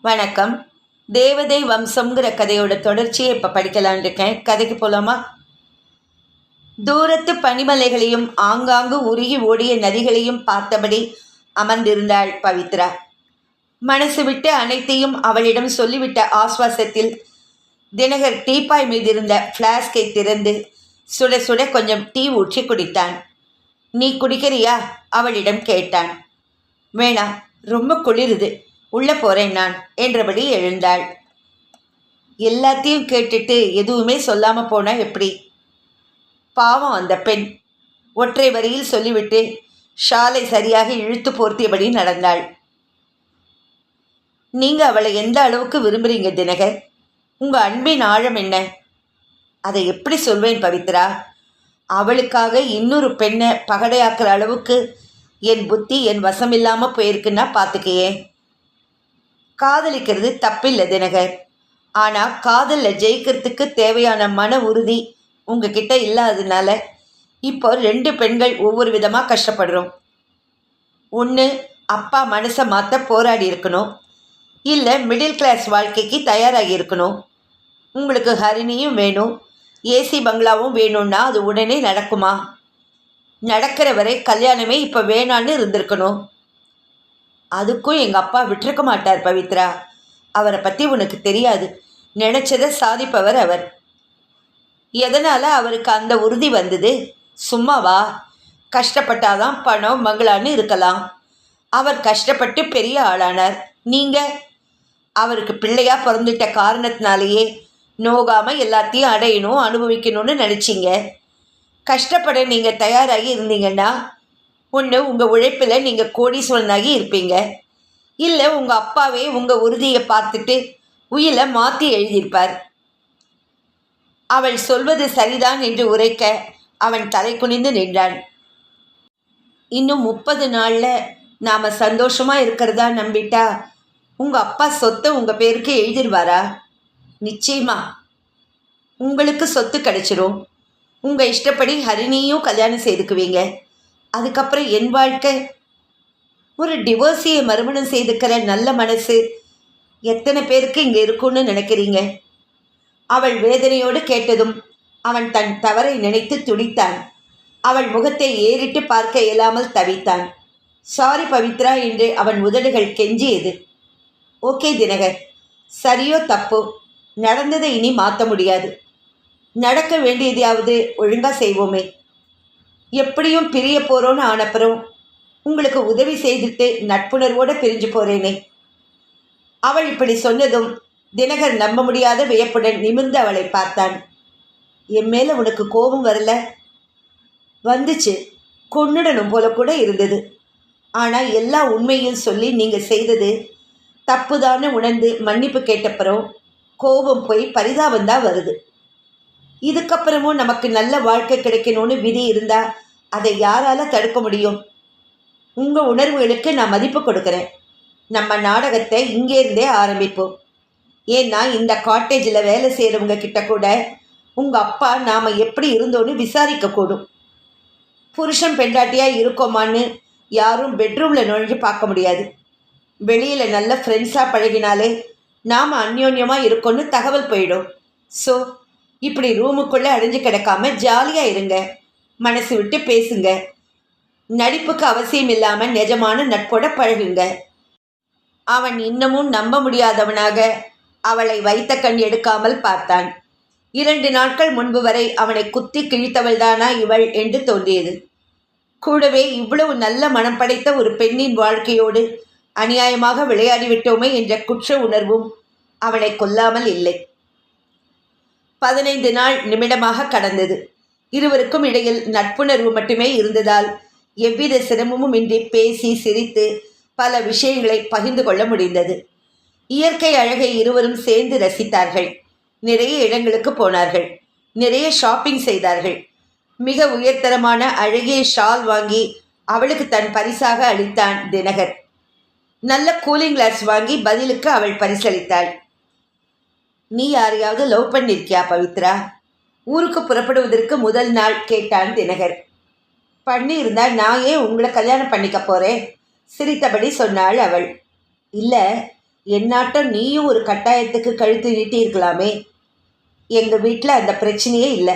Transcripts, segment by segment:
வணக்கம். தேவதை வம்சம்ங்கிற கதையோட தொடர்ச்சியை இப்போ படிக்கலான் இருக்கேன். கதைக்கு போலாமா? தூரத்து பனிமலைகளையும் ஆங்காங்கு உருகி ஓடிய நதிகளையும் பார்த்தபடி அமர்ந்திருந்தாள் பவித்ரா. மனசு விட்டு அனைத்தையும் அவளிடம் சொல்லிவிட்ட ஆஸ்வாசத்தில் தினகர் டீப்பாய் மீது இருந்த ஃப்ளாஸ்கை திறந்து சுட சுட கொஞ்சம் டீ ஊற்றி குடித்தான். நீ குடிக்கிறியா? அவளிடம் கேட்டான். வேணாம். ரொம்ப குளிருது. உள்ளே போகிறேன் நான் என்றபடி எழுந்தாள். எல்லாத்தையும் கேட்டுட்டு எதுவுமே சொல்லாமல் போனால் எப்படி? பாவம் அந்த பெண். ஒற்றை வரியில் சொல்லிவிட்டு ஷாலை சரியாக இழுத்து போர்த்தியபடி நடந்தாள். நீங்கள் அவளை எந்த அளவுக்கு விரும்புகிறீங்க தினகர்? உங்கள் அன்பின் ஆழம் என்ன? அதை எப்படி சொல்வேன் பவித்ரா? அவளுக்காக இன்னொரு பெண்ணை பகடையாக்குற அளவுக்கு என் புத்தி என் வசம் இல்லாமல் போயிருக்குன்னா பார்த்துக்கையே காதலிக்கிறது தப்பில்லை தினகர். ஆனால் காதலில் ஜெயிக்கிறதுக்கு தேவையான மன உறுதி உங்ககிட்ட இல்லாததுனால இப்போ ரெண்டு பெண்கள் ஒவ்வொரு விதமாக கஷ்டப்படுறோம். ஒன்று அப்பா மனசை மாற்ற போராடி இருக்கணும். இல்லை மிடில் கிளாஸ் வாழ்க்கைக்கு தயாராகி இருக்கணும். உங்களுக்கு ஹரிணியும் வேணும் ஏசி பங்களாவும் வேணும்னா அது உடனே நடக்குமா? நடக்கிற வரை கல்யாணமே இப்போ வேணான்னு இருந்திருக்கணும். அதுக்கும் எங்கள் அப்பா விட்டிருக்க மாட்டார் பவித்ரா. அவரை பற்றி உனக்கு தெரியாது. நினச்சதை சாதிப்பவர் அவர். எதனால் அவருக்கு அந்த உறுதி வந்தது? சும்மாவா? கஷ்டப்பட்டாதான் பணம் மங்களான்னு இருக்கலாம். அவர் கஷ்டப்பட்டு பெரிய ஆளானார். நீங்கள் அவருக்கு பிள்ளையாக பிறந்துட்ட காரணத்தினாலேயே நோகாமல் எல்லாத்தையும் அடையணும் அனுபவிக்கணும்னு நினச்சிங்க. கஷ்டப்பட நீங்கள் தயாராகி இருந்தீங்கன்னா ஒன்று உங்கள் உழைப்பில் நீங்கள் கோடீஸ்வரனாகி இருப்பீங்க. இல்லை உங்கள் அப்பாவே உங்கள் உறுதியை பார்த்துட்டு உயிலை மாற்றி எழுதியிருப்பார். அவள் சொல்வது சரிதான் என்று உரைக்க அவன் தலை குனிந்து நின்றான். இன்னும் முப்பது நாளில் நாம் சந்தோஷமாக இருக்கிறதா நம்பிட்டா உங்கள் அப்பா சொத்தை உங்கள் பேருக்கு எழுதிடுவாரா நிச்சயமா. உங்களுக்கு சொத்து கிடைச்சிரும். உங்கள் இஷ்டப்படி ஹரிணியும் கல்யாணம் செய்துக்குவீங்க. அதுக்கப்புறம் என் வாழ்க்கை. ஒரு டிவோர்ஸியை மறுமணம் செய்துக்கிற நல்ல மனசு. எத்தனை பேருக்கு இங்கே இருக்கும்னு நினைக்கிறீங்க? அவள் வேதனையோடு கேட்டதும் அவன் தன் தவறை நினைத்து துடித்தான். அவள் முகத்தை ஏறிட்டு பார்க்க இயலாமல் தவித்தான். சாரி பவித்ரா என்று அவன் உதடுகள் கெஞ்சியது. ஓகே தினகர். சரியோ தப்போ. நடந்ததை இனி மாற்ற முடியாது. நடக்க வேண்டியதையாவது ஒழுங்காக செய்வோமே. எப்படியும் பிரிய போகிறோன்னு ஆனப்புறம் உங்களுக்கு உதவி செய்துட்டு நட்புணர்வோடு பிரிஞ்சு போகிறேனே அவள் இப்படி சொன்னதும் தினகர் நம்ப முடியாத வியப்புடன் நிமிர்ந்து அவளை பார்த்தான். என் மேலே உனக்கு கோபம் வரல? வந்துச்சு. கொன்னுடணும் போல கூட இருந்தது. ஆனால் எல்லா உண்மையும் சொல்லி நீங்கள் செய்தது தப்புதான்னு உணர்ந்து மன்னிப்பு கேட்டப்புறம் கோபம் போய் பரிதாபம் தான் வருது. இதுக்கப்புறமும் நமக்கு நல்ல வாழ்க்கை கிடைக்கணும்னு விதி இருந்தா அதை யாரால தடுக்க முடியும்? உங்க உணர்வுகளுக்கு நான் மதிப்பு கொடுக்குறேன். நம்ம நாடகத்தை இங்கேருந்தே ஆரம்பிப்போம். ஏன்னா இந்த காட்டேஜில் வேலை செய்கிறவங்க கிட்ட கூட உங்கள் அப்பா நாம் எப்படி இருந்தோன்னு விசாரிக்கக்கூடும் புருஷன் பெண்டாட்டியாக இருக்கோமான்னு யாரும் பெட்ரூமில் நுழைஞ்சு பார்க்க முடியாது. வெளியில் நல்ல ஃப்ரெண்ட்ஸாக பழகினாலே நாம் அந்யோன்யமாக இருக்கோன்னு தகவல் போயிடும். ஸோ இப்படி ரூமுக்குள்ளே அடைஞ்சு கிடக்காம ஜாலியாக இருங்க. மனசு விட்டு பேசுங்க. நடிப்புக்கு அவசியம் இல்லாமல் நிஜமான நட்போட பழகுங்க. அவன் இன்னமும் நம்ப முடியாதவனாக அவளை வைத்த கண் எடுக்காமல் பார்த்தான். இரண்டு நாட்கள் முன்பு வரை அவனை குத்தி கிழித்தவள்தானா இவள் என்று தோன்றியது. கூடவே இவ்வளவு நல்ல மனம் படைத்த ஒரு பெண்ணின் வாழ்க்கையோடு அநியாயமாக விளையாடிவிட்டோமே என்ற குற்ற உணர்வும் அவனை கொல்லாமல் இல்லை. பதினைந்து நாள் நிமிடமாக கடந்தது. இருவருக்கும் இடையில் நட்புணர்வு மட்டுமே இருந்ததால் எவ்வித சிரமமும் இன்றி பேசி சிரித்து பல விஷயங்களை பகிர்ந்து கொள்ள முடிந்தது. இயற்கை அழகை இருவரும் சேர்ந்து ரசித்தார்கள். நிறைய இடங்களுக்கு போனார்கள். நிறைய ஷாப்பிங் செய்தார்கள். மிக உயர்தரமான அழகிய ஷால் வாங்கி அவளுக்கு தன் பரிசாக அளித்தான் தினகர். நல்ல கூலிங் கிளாஸ் வாங்கி பதிலுக்கு அவள் பரிசளித்தாள். நீ யாரையாவது லவ் பண்ணியிருக்கியா பவித்ரா? ஊருக்கு புறப்படுவதற்கு முதல் நாள் கேட்டான் தினகர். பண்ணியிருந்தா நான் ஏன் உங்களை கல்யாணம் பண்ணிக்க போகிறேன் சிரித்தபடி சொன்னாள் அவள். இல்லை என்னாட்டம் நீயும் ஒரு கட்டாயத்துக்கு கழுத்து நீட்டியிருக்கலாமே. எங்கள் வீட்டில் அந்த பிரச்சனையே இல்லை.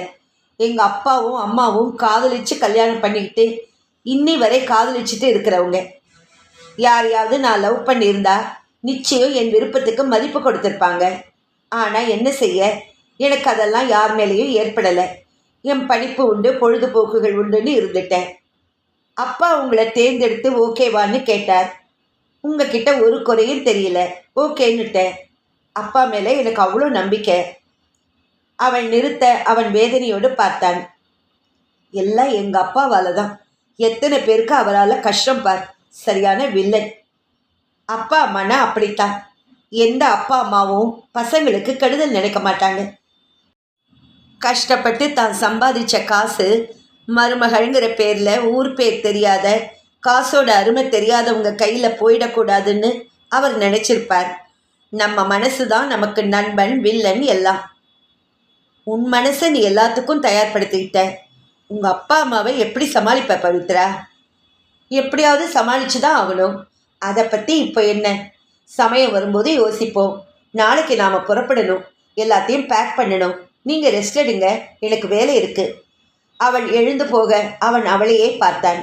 எங்கள் அப்பாவும் அம்மாவும் காதலிச்சு கல்யாணம் பண்ணிக்கிட்டு இன்னி வரை காதலிச்சுட்டு இருக்கிறவங்க. யாரையாவது நான் லவ் பண்ணியிருந்தா நிச்சயம் என் விருப்பத்துக்கு மதிப்பு கொடுத்துருப்பாங்க. ஆனால் என்ன செய்ய? எனக்கு அதெல்லாம் யார் மேலேயும் ஏற்படலை. என் படிப்பு உண்டு பொழுதுபோக்குகள் உண்டுன்னு இருந்துட்டேன். அப்பா உங்களை தேர்ந்தெடுத்து ஓகேவான்னு கேட்டார். உங்ககிட்ட ஒரு குறையும் தெரியல. ஓகேன்னுட்டேன். அப்பா மேலே எனக்கு அவ்வளோ நம்பிக்கை. அவன் நிறுத்த அவன் வேதனையோடு பார்த்தான். எல்லாம் எங்கள் அப்பாவால் தான் எத்தனை பேருக்கு அவரால் கஷ்டம் பார். சரியான வில்லன். அப்பா அம்மானா அப்படித்தான். எந்த அப்பா அம்மாவும் பசங்களுக்கு கெடுதல் நினைக்க மாட்டாங்க. கஷ்டப்பட்டு தான் சம்பாதிச்ச காசு மருமகள்ங்கிற பேரில் ஊர் பேர் தெரியாத காசோட அருமை தெரியாதவங்க கையில் போயிடக்கூடாதுன்னு அவர் நினச்சிருப்பார். நம்ம மனசு தான் நமக்கு நண்பன் வில்லன் எல்லாம். உன் மனசை நீ எல்லாத்துக்கும் தயார்படுத்திக்கிட்ட. உங்கள் அப்பா அம்மாவை எப்படி சமாளிப்ப பவித்ரா? எப்படியாவது சமாளித்து தான் ஆகணும். அதை பற்றி இப்போ என்ன? சமயம் வரும்போது யோசிப்போம். நாளைக்கு நாம் புறப்படணும். எல்லாத்தையும் பேக் பண்ணணும். நீங்கள் ரெஸ்ட் எடுங்க. எனக்கு வேலை இருக்குது அவள் எழுந்து போக அவன் அவளையே பார்த்தான்.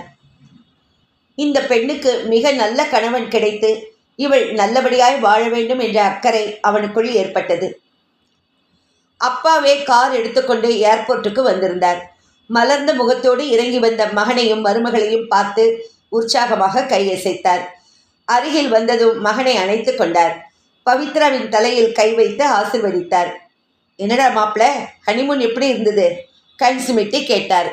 இந்த பெண்ணுக்கு மிக நல்ல கணவன் கிடைத்து இவள் நல்லபடியாய் வாழ வேண்டும் என்ற அக்கறை அவனுக்குள் ஏற்பட்டது. அப்பாவே கார் எடுத்துக்கொண்டு ஏர்போர்ட்டுக்கு வந்திருந்தார். மலர்ந்த முகத்தோடு இறங்கி வந்த மகனையும் மருமகளையும் பார்த்து உற்சாகமாக கையசைத்தார். அருகில் வந்ததும் மகனை அணைத்து கொண்டார். பவித்ராவின் தலையில் கை வைத்து ஆசிர்வதித்தார். என்னடா மாப்பிள ஹனிமூன் எப்படி இருந்தது? கண் சுமிட்டி கேட்டார்.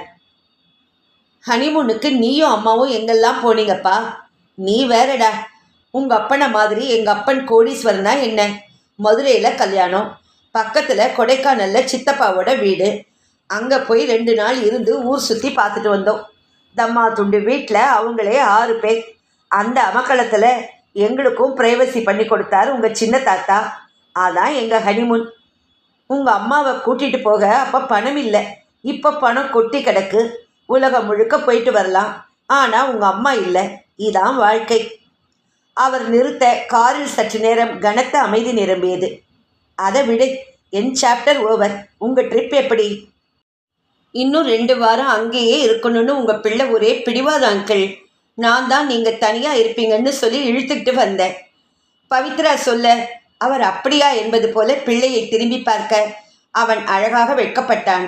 ஹனிமூனுக்கு நீயும் அம்மாவும் எங்கெல்லாம் போனீங்கப்பா? நீ வேறடா. உங்கள் அப்பனை மாதிரி எங்கள் அப்பன் கோடீஸ்வரனா என்ன? மதுரையில் கல்யாணம். பக்கத்தில் கொடைக்கானலில் சித்தப்பாவோட வீடு. அங்கே போய் ரெண்டு நாள் இருந்து ஊர் சுற்றி பார்த்துட்டு வந்தோம். தம்மா துண்டு வீட்டில் அவங்களே ஆறு பேர். அந்த அமக்களத்தில் எங்களுக்கும் ப்ரைவசி பண்ணி கொடுத்தாரு உங்கள் சின்ன தாத்தா. அதான் எங்கள் ஹனிமூன் உங்கள் அம்மாவை கூட்டிகிட்டு போக அப்போ பணம் இல்லை. இப்போ பணம் கொட்டி கிடக்கு. உலகம் முழுக்க போயிட்டு வரலாம். ஆனால் உங்கள் அம்மா இல்லை. இதான் வாழ்க்கை. அவர் நிறுத்த காரில் சற்று நேரம் கனத்த அமைதி நிரம்பியது. அதை விடு. என் சாப்டர் ஓவர் உங்கள் ட்ரிப் எப்படி? இன்னும் ரெண்டு வாரம் அங்கேயே இருக்கணும்னு உங்கள் பிள்ளை ஒரே பிடிவாத அங்கிள் நான் தான் நீங்கள் தனியாக இருப்பீங்கன்னு சொல்லி இழுத்துக்கிட்டு வந்தேன். பவித்ரா சொல்ல அவர் அப்படியா? என்பது போல பிள்ளையை திரும்பி பார்க்க அவன் அழகாக வெட்கப்பட்டான்.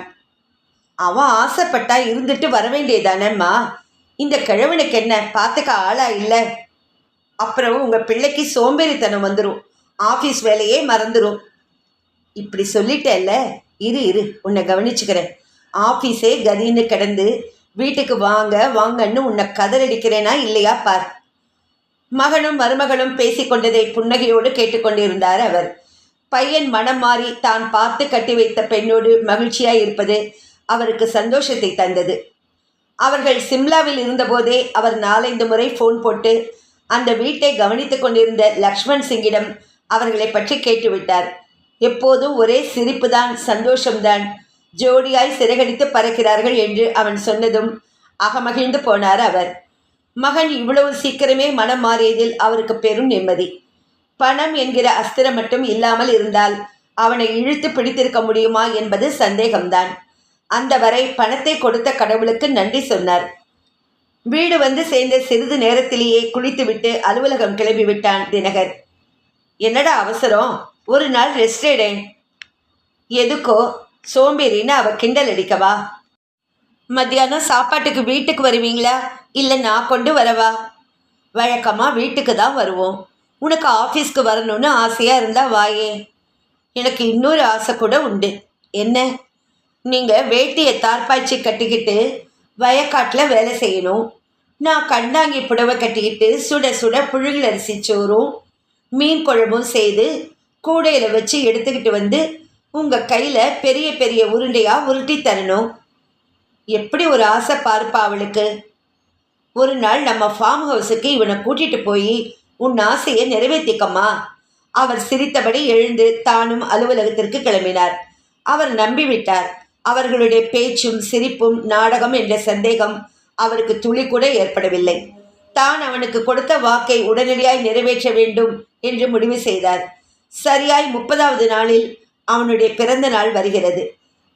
அவன் ஆசைப்பட்டா இருந்துட்டு வர வேண்டியதானம்மா? இந்த கிழவனுக்கு என்ன பார்த்துக்க ஆளா இல்லை? அப்புறம் உங்கள் பிள்ளைக்கு சோம்பேறித்தனம் வந்துடும் ஆஃபீஸ் வேலையே மறந்துடும் இப்படி சொல்லிட்டேல்ல? இரு இரு உன்னை கவனிச்சுக்கிறேன். ஆஃபீஸே கதின்னு கிடந்து வீட்டுக்கு வாங்க வாங்கன்னு உன்னை கதறடிக்கிறேனா இல்லையா பார். மகனும் மருமகளும் பேசிக்கொண்டதை புன்னகையோடு கேட்டுக்கொண்டிருந்தார் அவர். பையன் மனம் மாறி தான் பார்த்து கட்டி வைத்த பெண்ணோடு மகிழ்ச்சியாய் இருப்பது அவருக்கு சந்தோஷத்தை தந்தது. அவர்கள் சிம்லாவில் இருந்தபோதே அவர் நாலைந்து முறை ஃபோன் போட்டு அந்த வீட்டை கவனித்துக் கொண்டிருந்த லக்ஷ்மண் சிங்கிடம் அவர்களை பற்றி கேட்டுவிட்டார். எப்போதும் ஒரே சிரிப்புதான் சந்தோஷம்தான். ஜோடியாய் சிறகடித்து பறக்கிறார்கள் என்று அவன் சொன்னதும் அகமகிழ்ந்து போனார் அவர். மகன் இவ்வளவு சீக்கிரமே மனம் மாறியதில் அவருக்கு பெரும் நிம்மதி. பணம் என்கிற அஸ்திரம் மட்டும் இல்லாமல் இருந்தால் அவனை இழுத்து பிடித்திருக்க முடியுமா என்பது சந்தேகம்தான். அந்த வரை பணத்தை கொடுத்த கடவுளுக்கு நன்றி சொன்னார். வீடு வந்து சேர்ந்த சிறிது நேரத்திலேயே குளித்துவிட்டு அலுவலகம் கிளம்பிவிட்டான் தினகர். என்னடா அவசரம்? ஒரு நாள் ரெஸ்டேடேன் எதுக்கோ? சோம்பேறின்னு அவ கிண்டல் அடிக்கவா? மத்தியானம் சாப்பாட்டுக்கு வீட்டுக்கு வருவீங்களா? இல்லை நான் கொண்டு வரவா? வழக்கமாக வீட்டுக்கு தான் வருவோம். உனக்கு ஆஃபீஸ்க்கு வரணும்னு ஆசையாக இருந்தால் வாயே. எனக்கு இன்னொரு ஆசை கூட உண்டு. என்ன? நீங்கள் வேட்டியை தார்பாய்ச்சி கட்டிக்கிட்டு வயக்காட்டில் வேலை செய்யணும். நான் கண்டாங்கி புடவை கட்டிக்கிட்டு சுட சுட புழுகில் அரிசி சோறும் மீன் குழம்பும் செய்து கூடையில் வச்சு எடுத்துக்கிட்டு வந்து உங்கள் கையில் பெரிய பெரிய உருண்டையாக உருட்டி தரணும். எப்படி ஒரு ஆசை பார்ப்பா அவளுக்கு. ஒரு நாள் நம்ம ஃபார்ம் ஹவுஸுக்கு இவனை கூட்டிட்டு போய் உன் ஆசையை நிறைவேற்றிக்கம்மா அவர் சிரித்தபடி எழுந்து தானும் அலுவலகத்திற்கு கிளம்பினார். அவர் நம்பிவிட்டார். அவர்களுடைய பேச்சும் சிரிப்பும் நாடகம் என்ற சந்தேகம் அவருக்கு துளி கூட ஏற்படவில்லை. தான் அவனுக்கு கொடுத்த வாக்கை உடனடியாய் நிறைவேற்ற வேண்டும் என்று முடிவு செய்தார். சரியாய் முப்பதாவது நாளில் அவனுடைய பிறந்த நாள் வருகிறது.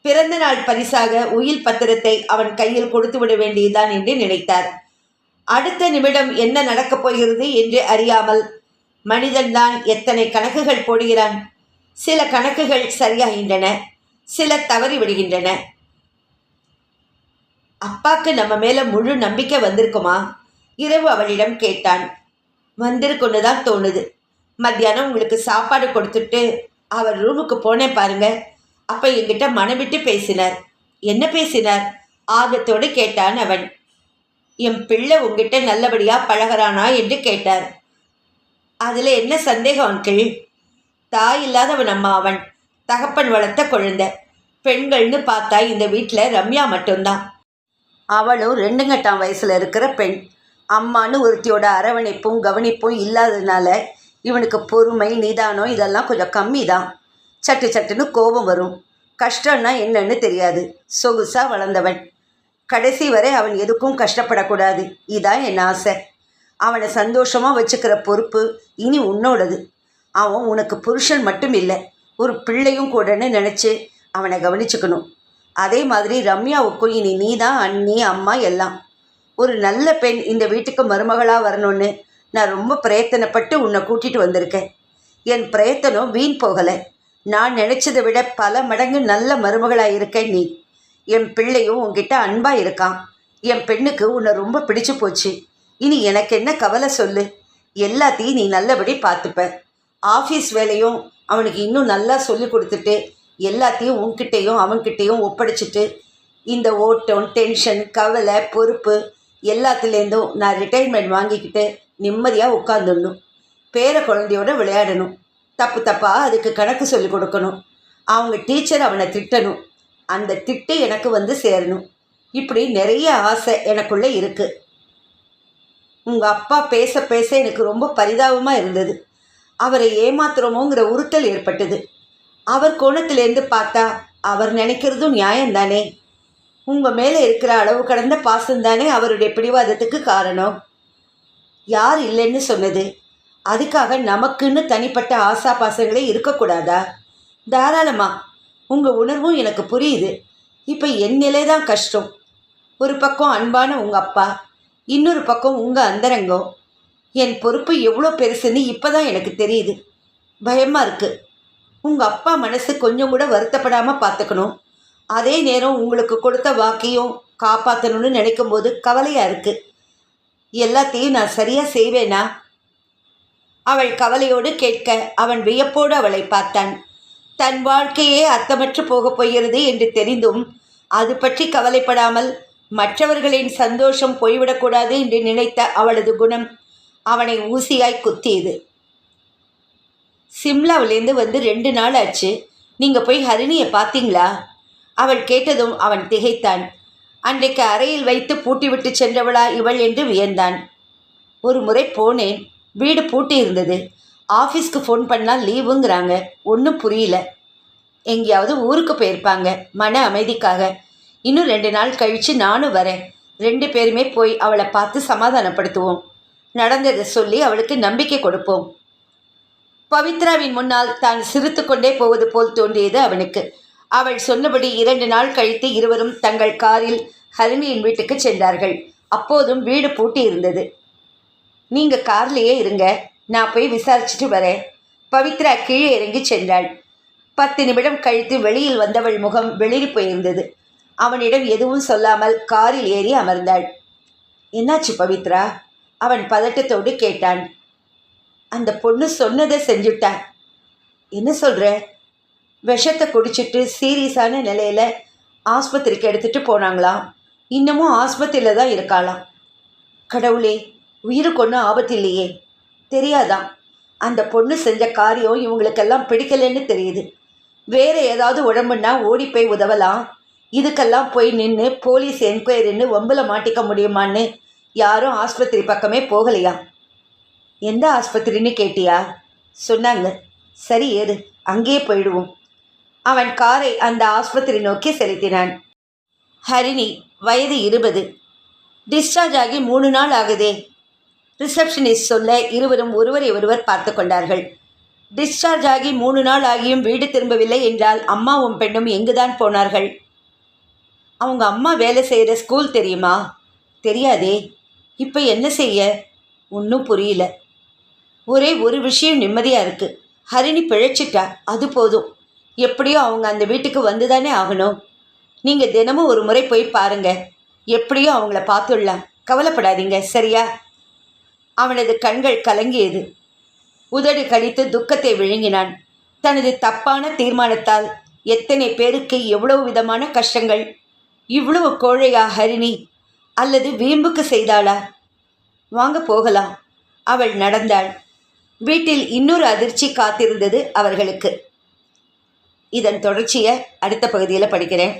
பிறந்த நாள் பரிசாக உயில் பத்திரத்தை அவன் கையில் கொடுத்து விட வேண்டியதுதான் என்று நினைத்தார். அடுத்த நிமிடம் என்ன நடக்கப் போகிறது என்று அறியாமல் மனிதன்தான் எத்தனை கணக்குகள் போடுகிறான். சில கணக்குகள் சரியாகின்றன சில தவறி விடுகின்றன. அப்பாக்கு நம்ம மேல முழு நம்பிக்கை வந்திருக்குமா? இரவு அவளிடம் கேட்டான். வந்திருக்குன்னு தான் தோணுது. மத்தியானம் உங்களுக்கு சாப்பாடு கொடுத்துட்டு அவர் ரூமுக்கு போனேன் பாருங்க. அப்ப என்கிட்ட மனவிட்டு பேசினார். என்ன பேசினார்? ஆகத்தோடு கேட்டான் அவன். என் பிள்ளை உங்ககிட்ட நல்லபடியா பழகுறானா? என்று கேட்டார். அதில் என்ன சந்தேகம் அங்கிள் தாய் இல்லாதவன் அம்மா அவன். தகப்பன் வளர்த்த குழந்தை. பெண்கள்னு பார்த்தா இந்த வீட்டில் ரம்யா மட்டும்தான். அவளும் ரெண்டுங்கட்டாம் வயசில் இருக்கிற பெண். அம்மான்னு ஒருத்தியோட அரவணைப்பும் கவனிப்பும் இல்லாததுனால இவனுக்கு பொறுமை நிதானம் இதெல்லாம் கொஞ்சம் கம்மி தான் சட்டு சட்டுன்னு கோபம் வரும். கஷ்டம்னா என்னன்னு தெரியாது. சொகுசாக வளர்ந்தவன். கடைசி வரை அவன் எதுக்கும் கஷ்டப்படக்கூடாது. இதான் என் ஆசை. அவனை சந்தோஷமாக வச்சுக்கிற பொறுப்பு இனி உன்னோடது. அவன் உனக்கு புருஷன் மட்டும் இல்லை ஒரு பிள்ளையும் கூடன்னு நினச்சி அவனை கவனிச்சுக்கணும். அதே மாதிரி ரம்யாவுக்கும் இனி நீ தான் அண்ணி அம்மா எல்லாம். ஒரு நல்ல பெண் இந்த வீட்டுக்கு மருமகளாக வரணும்னு நான் ரொம்ப பிரயத்தனப்பட்டு உன்னை கூட்டிகிட்டு வந்திருக்கேன். என் பிரயத்தனம் வீண் போகலை. நான் நினச்சதை விட பல மடங்கு நல்ல மருமகளாக இருக்கேன் நீ. என் பிள்ளையும் உன்கிட்ட அன்பாக இருக்கான் என் பெண்ணுக்கு உன்னை ரொம்ப பிடிச்சு போச்சு. இனி எனக்கு என்ன கவலை சொல்லு? எல்லாத்தையும் நீ நல்லபடி பார்த்துப்ப. ஆஃபீஸ் வேலையும் அவனுக்கு இன்னும் நல்லா சொல்லி கொடுத்துட்டு எல்லாத்தையும் உன்கிட்டேயும் அவன்கிட்டேயும் ஒப்படைச்சிட்டு இந்த ஓட்டம் டென்ஷன் கவலை பொறுப்பு எல்லாத்துலேருந்தும் நான் ரிட்டைர்மெண்ட் வாங்கிக்கிட்டு நிம்மதியாக உட்காந்துடணும் பேர குழந்தையோட விளையாடணும். தப்பு தப்பாக அதுக்கு கணக்கு சொல்லி கொடுக்கணும். அவங்க டீச்சர் அவனை திட்டணும். அந்த திட்டு எனக்கு வந்து சேரணும். இப்படி நிறைய ஆசை எனக்குள்ளே இருக்குது உங்கள் அப்பா பேச பேச எனக்கு ரொம்ப பரிதாபமாக இருந்தது. அவரை ஏமாத்துறோமோங்கிற உறுத்தல் ஏற்பட்டது. அவர் கோணத்திலேருந்து பார்த்தா அவர் நினைக்கிறதும் நியாயம்தானே. உங்கள் மேலே இருக்கிற அளவு கடந்த பாசம்தானே அவருடைய பிடிவாதத்துக்கு காரணம். யார் இல்லைன்னு சொன்னது? அதுக்காக நமக்குன்னு தனிப்பட்ட ஆசா பாசங்களே இருக்கக்கூடாதா? தாராளமா உங்கள் உணர்வும் எனக்கு புரியுது. இப்போ என் நிலை தான் கஷ்டம். ஒரு பக்கம் அன்பான உங்கள் அப்பா இன்னொரு பக்கம் உங்கள் அந்தரங்கம். என் பொறுப்பு எவ்வளோ பெருசுன்னு இப்போ தான் எனக்கு தெரியுது. பயமாக இருக்குது உங்கள் அப்பா மனசு கொஞ்சம் கூட வருத்தப்படாமல் பார்த்துக்கணும் அதே நேரம் உங்களுக்கு கொடுத்த வாக்கையும் காப்பாற்றணும்னு நினைக்கும் போது கவலையாக இருக்குது எல்லாத்தையும் நான் சரியாக செய்வேனா? அவள் கவலையோடு கேட்க அவன் வியப்போடு அவளை பார்த்தான். தன் வாழ்க்கையே அர்த்தமற்று போகப் போகிறது என்று தெரிந்தும் அது பற்றி கவலைப்படாமல் மற்றவர்களின் சந்தோஷம் போய்விடக்கூடாது என்று நினைத்த அவளது குணம் அவனை ஊசியாய் குத்தியது. சிம்லாவிலேருந்து வந்து ரெண்டு நாள் ஆச்சு. நீங்கள் போய் ஹரிணியை பார்த்தீங்களா? அவள் கேட்டதும் அவன் திகைத்தான். அன்றைக்கு அறையில் வைத்து பூட்டிவிட்டு சென்றவளா இவள் என்று வியந்தான். ஒரு முறை போனேன். வீடு பூட்டி இருந்தது ஆஃபீஸ்க்கு ஃபோன் பண்ணால் லீவுங்கிறாங்க. ஒன்றும் புரியல. எங்கேயாவது ஊருக்கு போயிருப்பாங்க. மன அமைதிக்காக. இன்னும் ரெண்டு நாள் கழித்து நானும் வரேன். ரெண்டு பேருமே போய் அவளை பார்த்து சமாதானப்படுத்துவோம். நடந்ததை சொல்லி அவளுக்கு நம்பிக்கை கொடுப்போம். பவித்ராவின் முன்னால் தான் சிரித்து கொண்டே போவது போல் தோன்றியது அவனுக்கு. அவள் சொன்னபடி இரண்டு நாள் கழித்து இருவரும் தங்கள் காரில் ஹரிணியின் வீட்டுக்கு சென்றார்கள். அப்போதும் வீடு பூட்டி இருந்தது நீங்கள் கார்லேயே இருங்க. நான் போய் விசாரிச்சுட்டு வரேன். பவித்ரா கீழே இறங்கி சென்றாள். பத்து நிமிடம் கழித்து வெளியில் வந்தவள் முகம் வெளிரி போயிருந்தது. அவனிடம் எதுவும் சொல்லாமல் காரில் ஏறி அமர்ந்தாள். என்னாச்சு பவித்ரா? அவன் பதட்டத்தோடு கேட்டான். அந்த பொண்ணு சொன்னதை செஞ்சுட்டான் என்ன சொல்கிற விஷத்தை குடிச்சிட்டு சீரியஸான நிலையில் ஆஸ்பத்திரிக்கு எடுத்துகிட்டு போனாங்களாம் இன்னமும் ஆஸ்பத்திரியில் தான் இருக்காளாம். கடவுளே உயிருக்கு ஒன்றும் ஆபத்து இல்லையே. தெரியாதான் அந்த பொண்ணு செஞ்ச காரியம் இவங்களுக்கெல்லாம் பிடிக்கலன்னு தெரியுது. வேறு ஏதாவது உடம்புன்னா ஓடி போய் உதவலாம். இதுக்கெல்லாம் போய் நின்று போலீஸ் என்கொயரின்னு வம்பில் மாட்டிக்க முடியுமான்னு யாரும் ஆஸ்பத்திரி பக்கமே போகலையா? எந்த ஆஸ்பத்திரின்னு கேட்டியா? சொன்னாங்க. சரி ஏறு. அங்கேயே போயிடுவோம். அவன் காரை அந்த ஆஸ்பத்திரி நோக்கி செலுத்தினான். ஹரிணி வயது இருபது. டிஸ்சார்ஜ் ஆகி மூணு நாள் ஆகுதே. ரிசப்ஷனிஸ்ட் சொல்ல இருவரும் ஒருவரை ஒருவர் பார்த்து கொண்டார்கள். டிஸ்சார்ஜ் ஆகி மூணு நாள் ஆகியும் வீடு திரும்பவில்லை என்றால் அம்மாவும் பெண்ணும் எங்குதான் போனார்கள்? அவங்க அம்மா வேலை செய்கிற ஸ்கூல் தெரியுமா? தெரியாதே. இப்போ என்ன செய்ய? ஒன்றும் புரியல. ஒரே ஒரு விஷயம் நிம்மதியாக இருக்குது ஹரிணி பிழைச்சிட்டா அது போதும். எப்படியோ அவங்க அந்த வீட்டுக்கு வந்து தானே ஆகணும். நீங்கள் தினமும் ஒரு முறை போய் பாருங்க. எப்படியோ அவங்கள பார்த்துடலாம். கவலைப்படாதீங்க சரியா? அவனது கண்கள் கலங்கியது. உதடு கழித்து துக்கத்தை விழுங்கினான். தனது தப்பான தீர்மானத்தால் எத்தனை பேருக்கு எவ்வளவு விதமான கஷ்டங்கள் இவ்வளவு கோழையா ஹரிணி அல்லது வீம்புக்கு செய்தாளா? வாங்க போகலாம். அவள் நடந்தாள். வீட்டில் இன்னொரு அதிர்ச்சி காத்திருந்தது அவர்களுக்கு. இதன் தொடர்ச்சியை அடுத்த பகுதியில் படிக்கிறேன்.